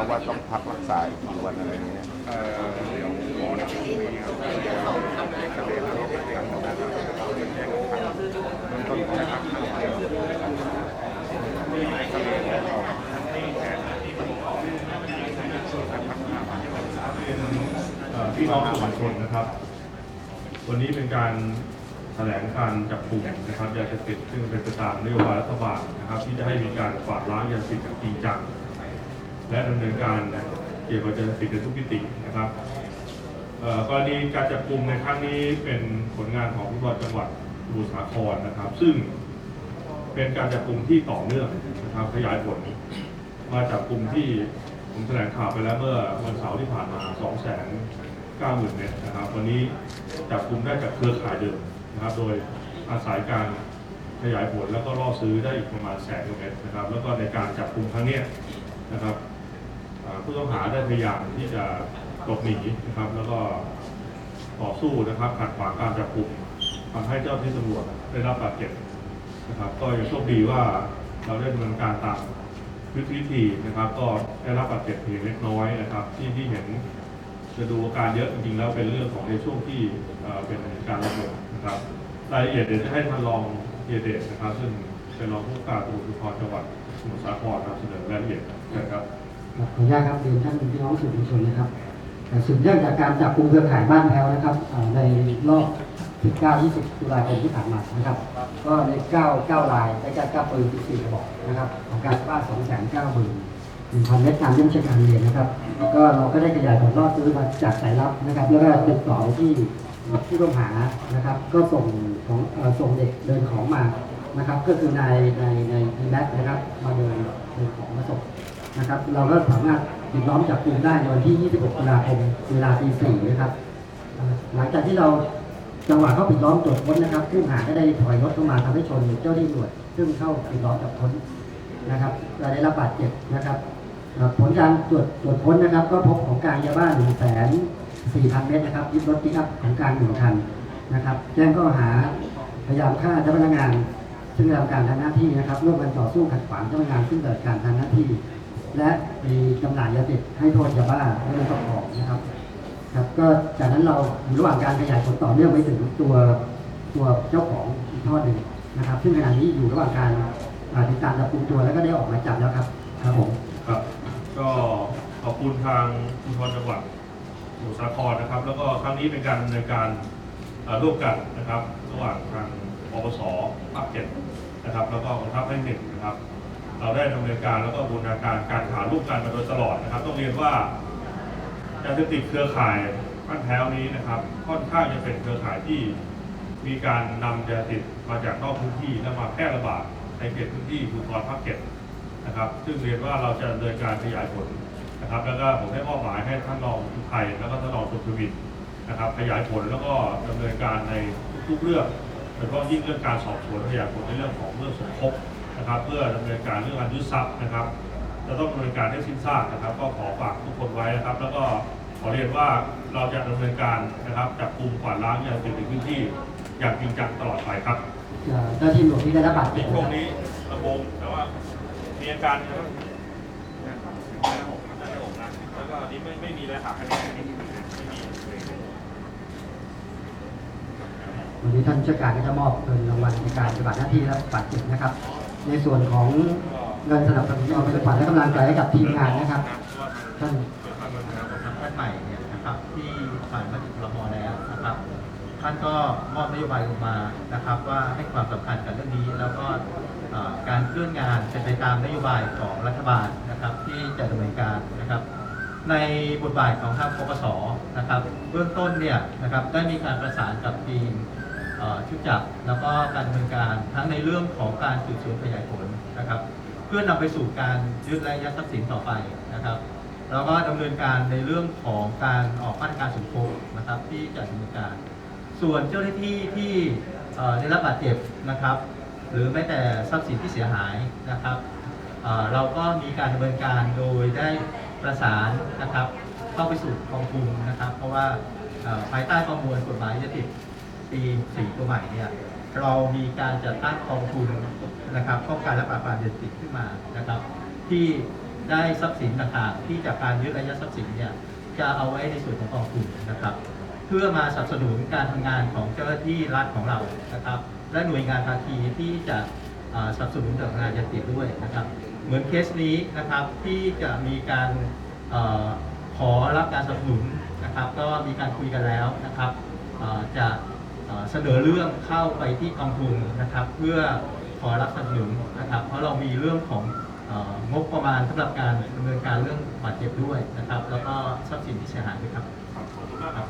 ราะว่าต้องพักรักษาอีกวันอะไรอย่างเงี้ยเอ่อเดี๋ยวหมอในช่วงนี้รัเด็กเรย์แล้วก็ไปการทำงานเราเรียนแยกกันพักเบื้องต้นแค่พัครั้เป็ลนพี่น้องประชานนะครับ วันนี้เป็นการแถลงการจับกลุ่มนะครับยาเสพติดซึ่งเป็นไปตามนโยบายรัฐบาลนะครับ ที่จะให้มีการกวาดล้างยาเสพติดจริงจัง และดำเนินการเกี่ยวกับยาเสพติดในทุกมิตินะครับกรณีการจับกลุ่มในครั้งนี้เป็นผลงานของผู้ว่าจังหวัดสมุทรสาครนะครับ ซึ่งเป็นการจับกลุ่มที่ต่อเนื่องนะครับขยายผลมาจับกลุ่มที่ผมแถลงข่าวไปแล้วเมื่อวันเสาร์ที่ผ่านมา2 9 0 0 0 0เมตรนะครับ วันนี้จับกลุ่มได้จากเครือข่ายเดิมนะครับ โดยอาศัยการขยายผลแล้วก็ล่อซื้อได้อีกประมาณแสนกว่าเมตรนะครับ แล้วก็ในการจับกลุ่มครั้งนี้นะครับ ผู้ต้องหาได้พยายามที่จะหลบหนีนะครับ แล้วก็ต่อสู้นะครับขัดขวางการจับกลุ่มทำให้เจ้าหน้าที่ตำรวจได้รับบาดเจ็บนะครับ ก็ยังโชคดีว่าเราได้ดำเนินการตามยุทธวิธีนะครับ ก็ได้รับบาดเจ็บเพียงเล็กน้อยนะครับ ที่ที่เห็นจะดูอาการเยอะจริงๆแล้วเป็นเรื่องของในช่วงที่เป็นการระเบิดนะครับรายละเอียดเดี๋ยวจะให้ท่านรองเฮียเดชนะครับ ซึ่งเป็นรองผู้การตำรวจภูธรจังหวัดสมุทรสาครนะครับเสนอรายละเอียดนะครับ ครับขออนุญาตครับเรียนท่านพี่น้องสื่อมวลชนนะครับแต่สืบเนื่องจากการจับกลุ่มเครือข่ายบ้านแพ้วนะครับในรอบ 19-20 ตุลาคมที่ผ่านมานะครับ ก็ใน 9 9รายได้การ9ปืน14กระบอกนะครับของการบ้าน2 9 0 0 0 1,000เมตรตามที่ราชการเรียนนะครับ ก็เราก็ได้ขยายผลรอดซื้อมาจากสายลับนะครับ แล้วก็ติดต่อที่ผู้ต้องหานะครับ ก็ส่งของส่งเด็กเดินของมานะครับ ก็คือนายในในในแม็กนะครับ มาเดินเดินของมาส่ง นะครับ เราก็สามารถปิดล้อมจับกลุ่มได้ในวันที่ 26ตุลาคมเวลาตี4นะครับหลังจากที่เราจังหวะเข้าปิดล้อมตรวจค้นนะครับผู้หาก็ได้ถอยรถเข้ามาทำให้ชนเจ้าหน้าที่ตรวจซึ่งเข้าปิดล้อมจับค้นนะครับและได้รับบาดเจ็บนะครับ ผลการตรวจตรวจค้นนะครับ ก็พบของกลางยาบ้า1แสน4,000เมตรนะครับยึดรถปิกอัพของกลางหนึ่งคันนะครับ แจ้งข้อหาพยายามฆ่าเจ้าพนักงานซึ่งทำการทางหน้าที่นะครับร่วมกันต่อสู้ขัดขวางเจ้าพนักงานซึ่งเกิดการทางหน้าที่ และมีจำหน่ายยาเสพติดให้โทษยาบ้าและเป็นครอบครองนะครับ ครับ ก็จากนั้นเราอยู่ระหว่างการขยายผลต่อเนื่องไปถึงตัวตัวเจ้าของอีกทอดหนึ่งนะครับ ซึ่งขณะนี้อยู่ระหว่างการติดตามจับกลุ่มตัวแล้วก็ได้ออกหมายจับแล้วครับครับผมครับ ก็ขอบคุณทางภูธรจังหวัดสมุทรสาครนะครับ แล้วก็ครั้งนี้เป็นการดำเนินการร่วมกันนะครับ ระหว่างทางปปสภาคเจ็ดนะครับ แล้วก็กองทัพภาคหนึ่งนะครับ เราได้ดำเนินการแล้วก็บูรณาการการหาร่วมกันมาโดยตลอดนะครับ ต้องเรียนว่ายาเสพติดเครือข่ายบ้านแพ้วนี้นะครับ ค่อนข้างจะเป็นเครือข่ายที่มีการนำยาเสพติดมาจากนอกพื้นที่แล้วมาแพร่ระบาดในเขตพื้นที่ภูธรภาคเจ็ดนะครับ ซึ่งเรียนว่าเราจะดำเนินการขยายผลนะครับ แล้วก็ผมได้มอบหมายให้ท่านรองอุทัยแล้วก็ท่านรองสุทวินนะครับ ขยายผลแล้วก็ดำเนินการในทุกๆเรื่องโดยเฉพาะยิ่งเรื่องการสอบสวนขยายผลในเรื่องของเรื่องสมคบ นะครับ เพื่อดำเนินการเรื่องการยึดทรัพย์นะครับ จะต้องดำเนินการให้สิ้นซากนะครับ ก็ขอฝากทุกคนไว้นะครับ แล้วก็ขอเรียนว่าเราจะดำเนินการนะครับจับกลุ่มกวาดล้างยาเสพติดในพื้นที่อย่างจริงจังตลอดไปครับเอ่อเจ้าที่ตำรวจที่ได้รับบาดในเจ็บช่วนะงครับนี้ระบมแต่ว่ามีอาการนะครับหน้าอกหน้าอกนะแล้วก็อันนี้ไม่ไม่มีเลยค่ะอันนี้ไม่มีไม่มีวันนี้ท่านราชการก็จะมอบเงินรางวัลในการปฏิบัติหน้าที่และบาดเจ็บนะครับ ในส่วนของเงินสนับสนุนเอาไปขวัญและกำลังใจให้กับทีมงานนะครับท่านท่านใหม่เนี่ยนะครับที่ผ่านมาถึงครมแล้วนะครับ ท่านก็มอบนโยบายลงมานะครับ ว่าให้ความสำคัญกับเรื่องนี้ แล้วก็การเคลื่อนงานเป็นไปตามนโยบายของรัฐบาลนะครับ ที่จะดำเนินการนะครับ ในบทบาทของทางปปสนะครับ เบื้องต้นเนี่ยนะครับได้มีการประสานกับทีม ชุดจับแล้วก็การดำเนินการทั้งในเรื่องของการสืบสวนขยายผลนะครับ เพื่อนำไปสู่การยึดและยัดทรัพย์สินต่อไปนะครับแล้วก็ดำเนินการในเรื่องของการออกมาตรการสมคบนะครับ ที่จะดำเนินการ ส่วนเจ้าหน้าที่ที่ได้รับบาดเจ็บนะครับ หรือแม้แต่ทรัพย์สินที่เสียหายนะครับเราก็มีการดำเนินการโดยได้ประสานนะครับ เข้าไปสู่กองทุนนะครับ เพราะว่าภายใต้ประมวลกฎหมายยาเสพติด ปี4ตัวใหม่เนี่ยเรามีการจัดตั้งกองทุนนะครับป้องกันและปราบปรามยาเสพติดขึ้นมานะครับ ที่ได้ทรัพย์สินต่างๆที่จากการยึดอายัดทรัพย์สินเนี่ยจะเอาไว้ในส่วนของกองทุนนะครับ เพื่อมาสนับสนุนการทำงานของเจ้าหน้าที่รัฐของเรานะครับ และหน่วยงานภาคีที่จะสนับสนุนเรื่องงานยาเสพติดด้วยนะครับ เหมือนเคสนี้นะครับที่จะมีการขอรับการสนับสนุนนะครับ ก็มีการคุยกันแล้วนะครับจะ เสนอเรื่องเข้าไปที่กองทุนนะครับ เพื่อขอรับสนับสนุนนะครับ เพราะเรามีเรื่องของงบประมาณสำหรับการดำเนินการเรื่องบาดเจ็บด้วยนะครับ แล้วก็ทรัพย์สินที่เสียหายด้วยครับขอบคุณมากครับ